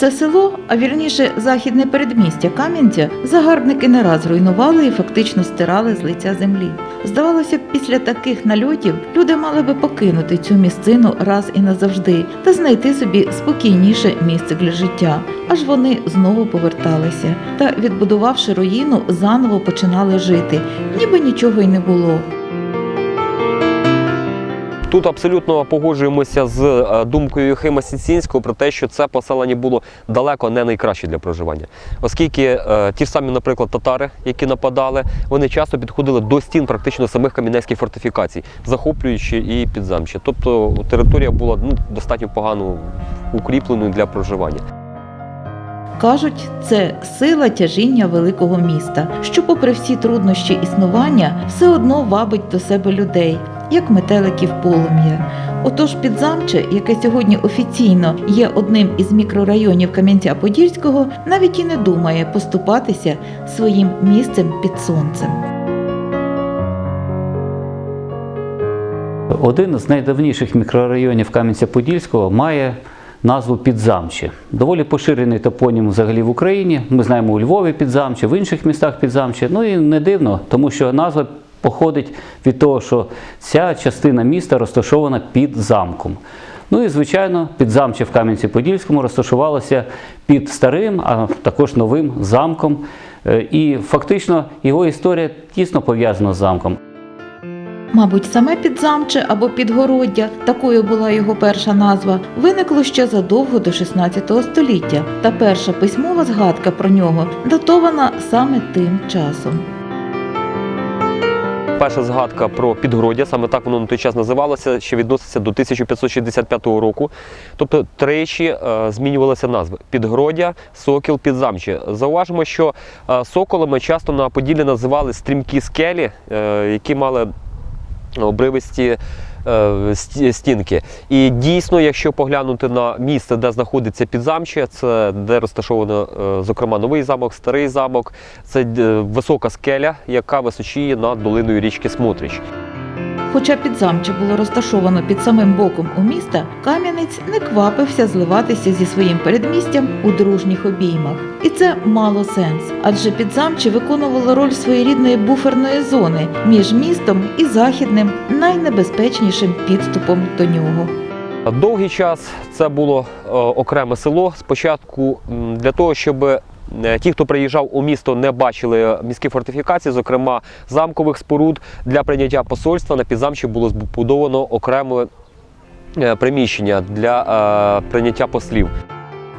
Це село, а вірніше західне передмістя Кам'янця, загарбники не раз руйнували і фактично стирали з лиця землі. Здавалося б, після таких нальотів люди мали би покинути цю місцину раз і назавжди та знайти собі спокійніше місце для життя. Аж вони знову поверталися та, відбудувавши руїну, заново починали жити, ніби нічого й не було. Тут абсолютно погоджуємося з е, думкою Єхима Сіцінського про те, що це поселення було далеко не найкраще для проживання, оскільки е, ті ж самі, наприклад, татари, які нападали, вони часто підходили до стін практично самих кам'янецьких фортифікацій, захоплюючи і підзамче. Тобто територія була ну, достатньо погано укріпленою для проживання. Кажуть, це сила тяжіння великого міста, що, попри всі труднощі існування, все одно вабить до себе людей, як метеликів полум'я. Отож, підзамче, яке сьогодні офіційно є одним із мікрорайонів Кам'янця-Подільського, навіть і не думає поступатися своїм місцем під сонцем. Один з найдавніших мікрорайонів Кам'янця-Подільського має назву Підзамче. Доволі поширений топонім взагалі в Україні. Ми знаємо у Львові Підзамче, в інших містах Підзамче. Ну і не дивно, тому що назва походить від того, що ця частина міста розташована під замком. Ну і звичайно, підзамче в Кам'янці-Подільському розташувалося під старим, а також новим замком. Е, І фактично його історія тісно пов'язана з замком. Мабуть, саме підзамче або підгороддя, такою була його перша назва, виникло ще задовго до 16 століття, та перша письмова згадка про нього датована саме тим часом. Перша згадка про підгродя, саме так воно на той час називалося, ще відноситься до 1565 року. Тобто тричі е, змінювалися назви: підгродя, сокіл, підзамче. Зауважимо, що е, соколами часто на Поділлі називали стрімкі скелі, е, які мали обривисті сті- стінки. І дійсно, якщо поглянути на місце, де знаходиться підзамче, це де розташовано, е, зокрема, новий замок, старий замок, це е, висока скеля, яка височіє над долиною річки Смотрич. Хоча підзамче було розташовано під самим боком у міста, Кам'янець не квапився зливатися зі своїм передмістям у дружніх обіймах. І це мало сенс, адже підзамче виконувало роль своєрідної буферної зони між містом і західним найнебезпечнішим підступом до нього. Довгий час це було е, окреме село. Спочатку для того, щоб ті, хто приїжджав у місто, не бачили міські фортифікації, зокрема замкових споруд для прийняття посольства на підзамчі було збудовано окреме е, приміщення для е, прийняття послів.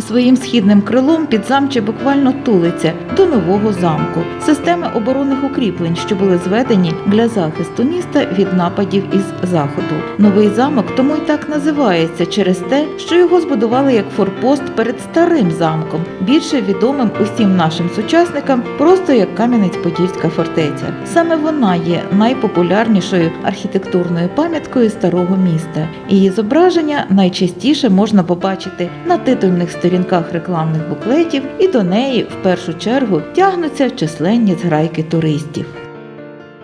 Своїм східним крилом підзамче буквально тулиться до нового замку, системи оборонних укріплень, що були зведені для захисту міста від нападів із заходу. Новий замок тому й так називається через те, що його збудували як форпост перед старим замком, більше відомим усім нашим сучасникам просто як Кам'янець-Подільська фортеця. Саме вона є найпопулярнішою архітектурною пам'яткою старого міста. Її зображення найчастіше можна побачити на титульних сторінках рекламних буклетів, і до неї в першу чергу тягнуться численні зграйки туристів.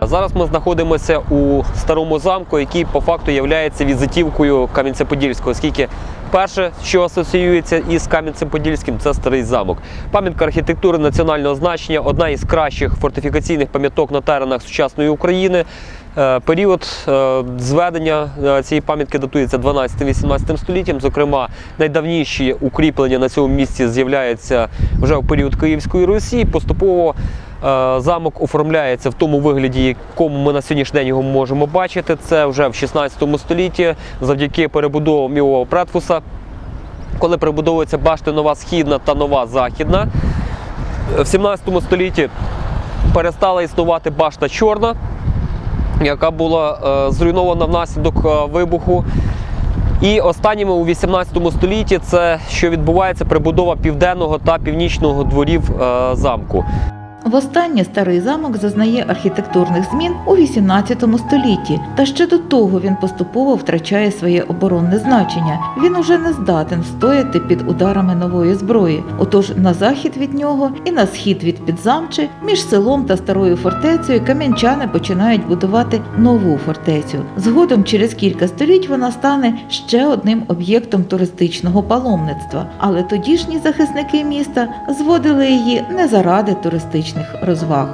Зараз ми знаходимося у старому замку, який по факту є візитівкою Кам'янця-Подільського, оскільки перше, що асоціюється із Кам'янцем-Подільським, це старий замок. Пам'ятка архітектури національного значення, одна із кращих фортифікаційних пам'яток на теренах сучасної України. Е, Період е, зведення е, цієї пам'ятки датується 12-18 століттям. Зокрема, найдавніші укріплення на цьому місці з'являються вже в період Київської Русі. Поступово Замок оформляється в тому вигляді, якому ми на сьогоднішній день його можемо бачити. Це вже в 16 столітті завдяки перебудовам його предфуса. Коли перебудовується башти нова східна та нова західна. В 17 столітті перестала існувати башта чорна, яка була е, зруйнована внаслідок е, вибуху. І останніми у 18 столітті це що відбувається прибудова південного та північного дворів е, замку. Востаннє старий замок зазнає архітектурних змін у 18 столітті, та ще до того він поступово втрачає своє оборонне значення. Він уже не здатен встояти під ударами нової зброї. Отож на захід від нього і на схід від підзамчі, між селом та старою фортецею кам'янчани починають будувати нову фортецю. Згодом через кілька століть вона стане ще одним об'єктом туристичного паломництва. Але тодішні захисники міста зводили її не заради туристичних розваг.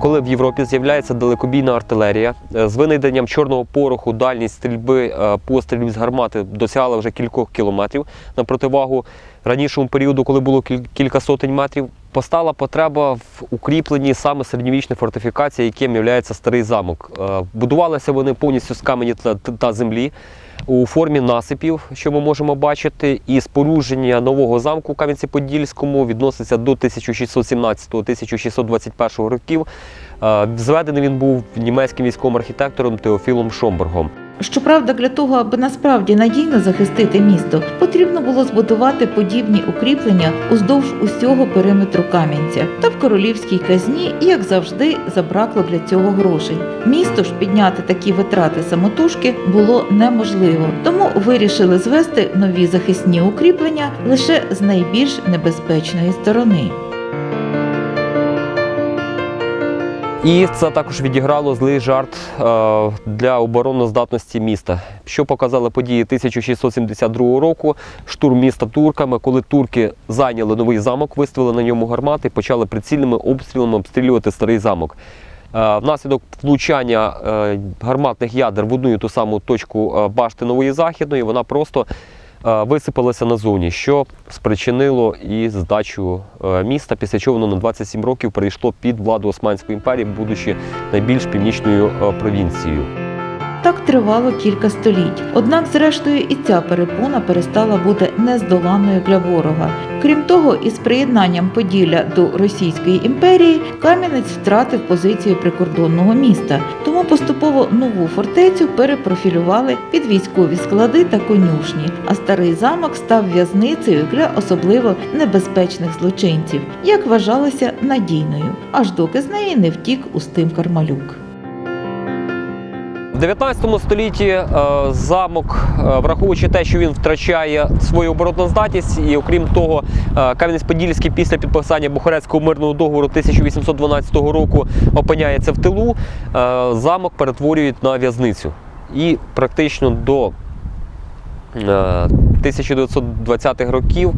Коли в Європі з'являється далекобійна артилерія, е, з винайденням чорного пороху дальність стрільби е, пострілів з гармати досягала вже кількох кілометрів на противагу ранішому періоду, коли було кілька сотень метрів. Постала потреба в укріпленні саме середньовічної фортифікації, яким є старий замок. Е, Будувалися вони повністю з камені та, землі у формі насипів, що ми можемо бачити, і спорудження нового замку в Кам'янці-Подільському відноситься до 1617-1621 років. Е, Зведений він був німецьким військовим архітектором Теофілом Шомбергом. Щоправда, для того, аби насправді надійно захистити місто, потрібно було збудувати подібні укріплення уздовж усього периметру Кам'янця. Та в королівській казні, як завжди, забракло для цього грошей. Місто ж підняти такі витрати самотужки було неможливо, тому вирішили звести нові захисні укріплення лише з найбільш небезпечної сторони. І це також відіграло злий жарт е, для обороноздатності міста. Що показали події 1672 року, штурм міста турками, коли турки зайняли новий замок, виставили на ньому гармати і почали прицільними обстрілами обстрілювати старий замок. Е, Внаслідок влучання е, гарматних ядер в одну і ту саму точку башти нової західної, вона просто висипалася назовні, що спричинило і здачу е, міста, після чого воно на 27 років перейшло під владу Османської імперії, будучи найбільш північною е, провінцією. Так тривало кілька століть. Однак, зрештою, і ця перепона перестала бути нездоланною для ворога. Крім того, із приєднанням Поділля до Російської імперії Кам'янець втратив позицію прикордонного міста, тому поступово нову фортецю перепрофілювали під військові склади та конюшні. А старий замок став в'язницею для особливо небезпечних злочинців, як вважалося надійною, аж доки з неї не втік Устим Кармалюк. В 19 столітті е, замок, е, враховуючи те, що він втрачає свою обороноздатність, і окрім того, е, Кам'янець-Подільський після підписання Бухарецького мирного договору 1812 року опиняється в тилу, замок перетворюють на в'язницю. І практично до е, 1920-х років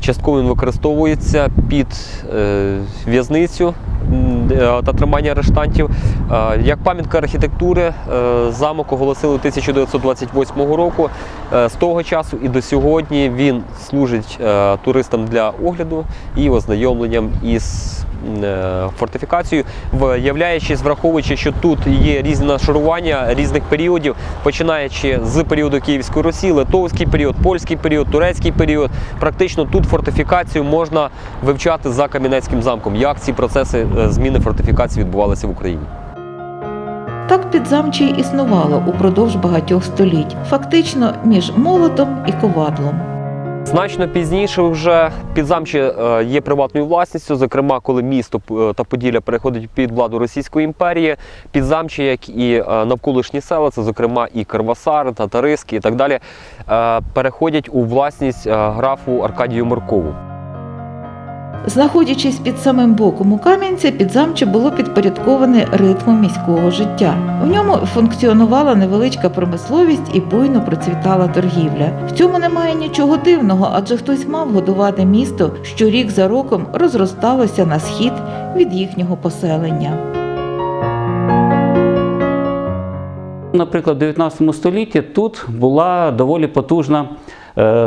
частково він використовується під в'язницю та тримання арештантів. Е, Як пам'ятка архітектури е, замок оголосили 1928 року. Е, З того часу і до сьогодні він служить е, туристам для огляду і ознайомленням із е, фортифікацією, виявляючись, враховуючи, що тут є різні нашарування різних періодів, починаючи з періоду Київської Русі, Литовський період, польський період, турецький період. Практично тут фортифікацію можна вивчати за Кам'янецьким замком, як ці процеси е, зміни фортифікації відбувалися в Україні. Так підзамче й існувало упродовж багатьох століть, фактично між молотом і ковадлом. Значно пізніше вже підзамче е, є приватною власністю. Зокрема, коли місто е, та Поділля переходить під владу Російської імперії, підзамче, як і е, навколишні села, це зокрема і Карвасар, Татариски і так далі, переходять у власність графу Аркадію Маркову. Знаходячись під самим боком у Кам'янця, підзамче було підпорядковане ритмом міського життя. В ньому функціонувала невеличка промисловість і буйно процвітала торгівля. В цьому немає нічого дивного, адже хтось мав годувати місто, що рік за роком розросталося на схід від їхнього поселення. Наприклад, в 19 столітті тут була доволі потужна,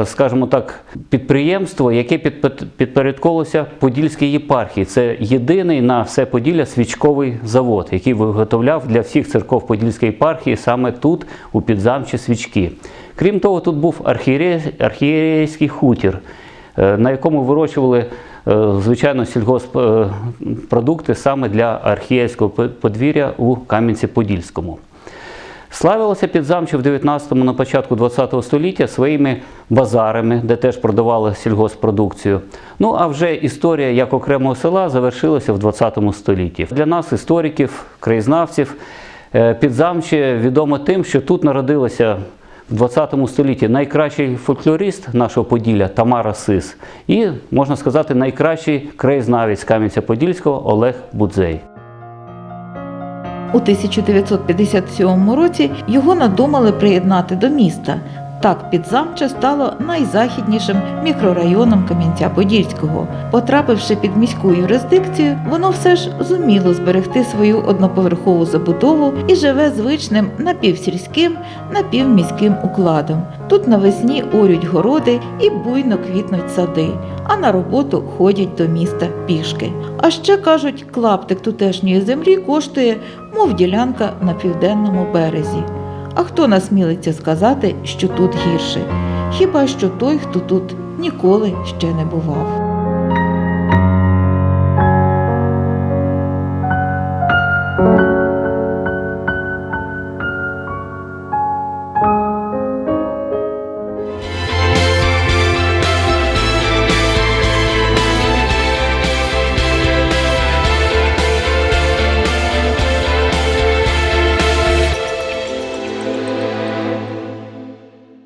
скажімо так, підприємство, яке підпо- підпорядковувалося Подільській єпархії. Це єдиний на все Поділля свічковий завод, який виготовляв для всіх церков Подільської єпархії саме тут, у підзамчі свічки. Крім того, тут був архієрей- архієрейський хутір, е, на якому вирощували. е, Звичайно, сільгоспродукти саме для архієрейського подвір'я у Кам'янці-Подільському. Славилося підзамче в 19-му на початку 20-го століття своїми базарами, де теж продавали сільгоспродукцію. Ну а вже історія як окремого села завершилася в 20 столітті. Для нас, істориків, краєзнавців, е, підзамче відомо тим, що тут народилося в 20 столітті найкращий фольклорист нашого Поділля Тамара Сис і, можна сказати, найкращий краєзнавець Кам'янця-Подільського Олег Будзей. У 1957 році його надумали приєднати до міста. Так Підзамче стало найзахіднішим мікрорайоном Кам'янця-Подільського. Потрапивши під міську юрисдикцію, воно все ж зуміло зберегти свою одноповерхову забудову і живе звичним напівсільським, напівміським укладом. Тут навесні орють городи і буйно квітнуть сади, а на роботу ходять до міста пішки. А ще кажуть, клаптик тутешньої землі коштує, мов ділянка на південному березі. А хто насмілиться сказати, що тут гірше? Хіба що той, хто тут ніколи ще не бував.